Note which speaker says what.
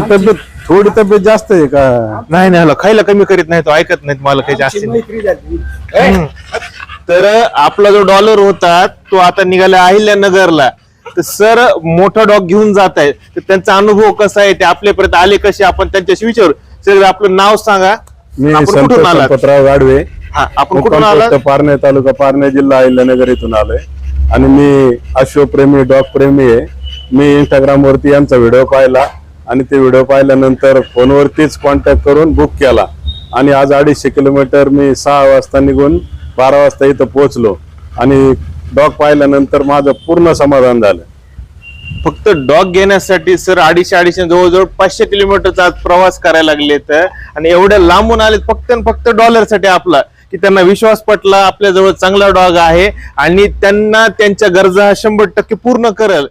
Speaker 1: तब्येत थोडी तब्येत जास्त आहे का?
Speaker 2: नाही नाही खायला कमी करीत नाही तो ऐकत नाहीत मला काही जास्त. नाही. हम्म. तर आपला जो डॉलर होता तो आता निघाला अहिल्यानगरला. तर सर मोठा डॉग घेऊन जात आहे. तर त्यांचा अनुभव कसा आहे? ते आपल्यापर्यंत आले कसे? आपण त्यांच्याशी विचारू. सर आपलं नाव सांगा.
Speaker 1: मी
Speaker 2: आपण
Speaker 1: संत
Speaker 2: कुठून आलात?
Speaker 1: संपतराव गाडवे.
Speaker 2: हा आपण कुठून
Speaker 1: मुक्काम
Speaker 2: आला
Speaker 1: पोस्ट पारणे तालुका पारणे जिल्हा अहिल्यानगर इथून आलोय. आणि मी अश्वप्रेमी डॉग प्रेमी आहे. मी इंस्टाग्राम वरती यांचा व्हिडिओ पाहिला. आणि ते व्हिडिओ पाहिल्यानंतर फोनवरतीच कॉन्टॅक्ट करून बुक केला. आणि आज अडीचशे किलोमीटर मी सहा वाजता निघून बारा वाजता इथं पोहोचलो. आणि डॉग पाहिल्यानंतर माझं पूर्ण समाधान झालं.
Speaker 2: फक्त डॉग घेण्यासाठी सर अडीचशे अडीचशे जवळजवळ पाचशे किलोमीटरचा आज प्रवास करायला लागले आणि एवढ्या लांबून आले फक्त आणि फक्त डॉलरसाठी आपला की त्यांना विश्वास पटला आपल्याजवळ चांगला डॉग आहे. आणि त्यांना त्यांच्या गरजा शंभर टक्के पूर्ण करेल.